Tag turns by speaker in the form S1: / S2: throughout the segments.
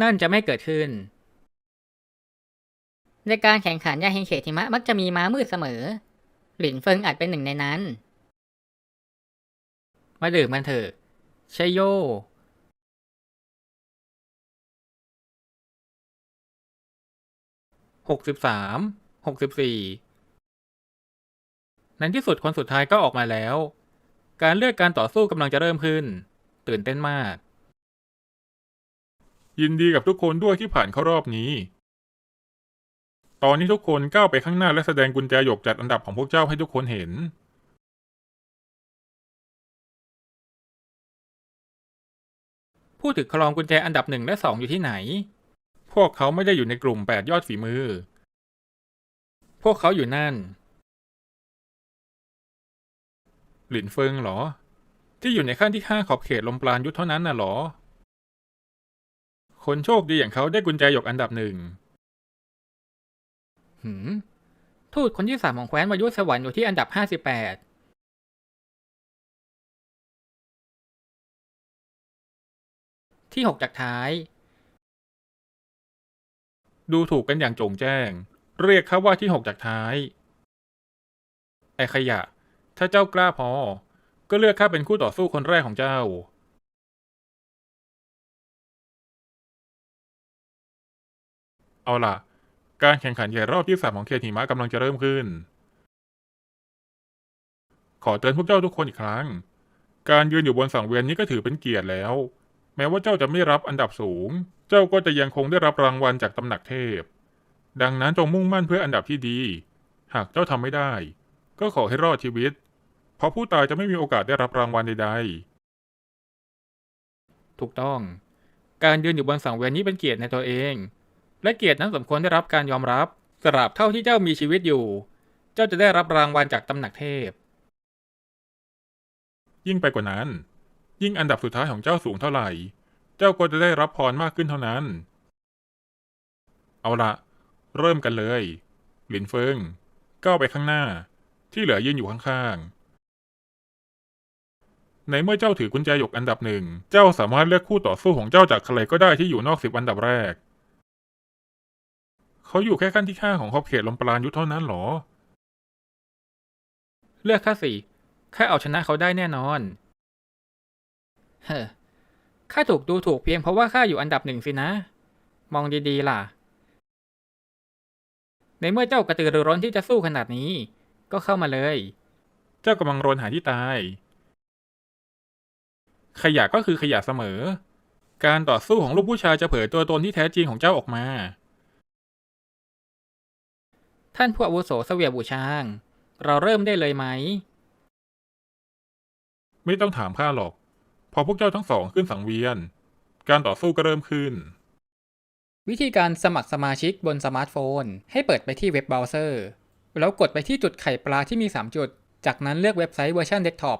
S1: นั่นจะไม่เกิดขึ้น
S2: ในการแข่งขันยาเฮงเขติมะมักจะมีม้ามืดเสมอ หลินเฟิงอาจเป็นหนึ่งในนั้น
S1: มาดื่มมันเถอะใช่โย หกสิบสาม หกสิบสี่ในที่สุดคนสุดท้ายก็ออกมาแล้ว การเลือกการต่อสู้กำลังจะเริ่มขึ้น ตื่นเต้นมาก
S3: ยินดีกับทุกคนด้วยที่ผ่านเข้ารอบนี้ ตอนนี้ทุกคนก้าวไปข้างหน้าและแสดงกุญแจหยกจัดอันดับของพวกเจ้าให้ทุกคนเห็น
S1: ผู้ถือครองกุญแจอันดับหนึ่งและสองอยู่ที่ไหน พวกเขาไม่ได้อยู่ในกลุ่มแปดยอดฝีมือ พวกเขาอยู่นั่น
S3: หลินเฟิงเหรอ ที่อยู่ในขั้นที่ห้าขอบเขตลมปราณยุทธเท่านั้นน่ะเหรอ คนโชคดีอย่างเขาได้กุญแจหยกอันดับหนึ่ง
S1: หืม ทูตคนที่สามของแคว้นวายุสวรรค์อยู่ที่อันดับห้าสิบแปด ที่หกจากท้าย
S3: ดูถูกกันอย่างโจ่งแจ้ง เรียกเขาว่าที่หกจากท้าย ไอ้ขยะ ถ้าเจ้ากล้าพอ ก็เลือกข้าเป็นคู่ต่อสู้คนแรกของเจ้า เอาล่ะ การแข่งขันใหญ่รอบที่สามของเขตหิมะกำลังจะเริ่มขึ้น ขอเตือนพวกเจ้าทุกคนอีกครั้ง การยืนอยู่บนสังเวียนนี้ก็ถือเป็นเกียรติแล้ว แม้ว่าเจ้าจะไม่รับอันดับสูง เจ้าก็จะยังคงได้รับรางวัลจากตำหนักเทพ ดังนั้นจงมุ่งมั่นเพื่ออันดับที่ดี หากเจ้าทำไม่ได้ ก็ขอให้รอดชีวิต เพราะผู้ตายจะไม่มีโอกาสได้รับรางวัลใดๆ
S1: ถูกต้อง การยืนอยู่บนสังเวียนนี้เป็นเกียรติในตัวเอง และเกียรตินั้นสมควรได้รับการยอมรับตราบเท่าที่เจ้ามีชีวิตอยู่ เจ้าจะได้รับรางวัลจากตำหนักเทพ
S3: ยิ่งไปกว่านั้น ยิ่งอันดับสุดท้ายของเจ้าสูงเท่าไหร่ เจ้าก็จะได้รับพรมากขึ้นเท่านั้น เอาละเริ่มกันเลย หลินเฟิงก้าวไปข้างหน้า ที่เหลือยืนอยู่ข้างๆ ในเมื่อเจ้าถือกุญแจหยกอันดับหนึ่ง เจ้าสามารถเลือกคู่ต่อสู้ของเจ้าจากใครก็ได้ที่อยู่นอกสิบอันดับแรก เขาอยู่แค่ขั้นที่ห้าของขอบเขตลมปราณยุทธเท่านั้นหรอ
S1: เลือกข้าสิข้าเอาชนะเขาได้แน่นอน เฮ้อข้าถูกดูถูกเพียงเพราะว่าข้าอยู่อันดับหนึ่งสินะ มองดีๆล่ะ ในเมื่อเจ้ากระตือรือร้นที่จะสู้ขนาดนี้ ก็เข้ามาเลย
S3: เจ้ากำลังรนหาที่ตาย ขยะก็คือขยะเสมอ การต่อสู้ของลูกผู้ชายจะเผยตัวตนที่แท้จริงของเจ้าออกมา
S1: ท่านผู้อาวุโสเสวียบูชาง เราเริ่มได้เลยไหม
S3: ไม่ต้องถามข้าหรอก พอพวกเจ้าทั้งสองขึ้นสังเวียน การต่อสู้ก็เริ่มขึ้น
S1: วิธีการสมัครสมาชิกบนสมาร์ทโฟน ให้เปิดไปที่เว็บเบราว์เซอร์ แล้วกดไปที่จุดไข่ปลาที่มี 3 จุด จากนั้นเลือกเว็บไซต์เวอร์ชันเดสก์ท็อป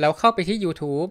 S1: แล้วเข้าไปที่ YouTube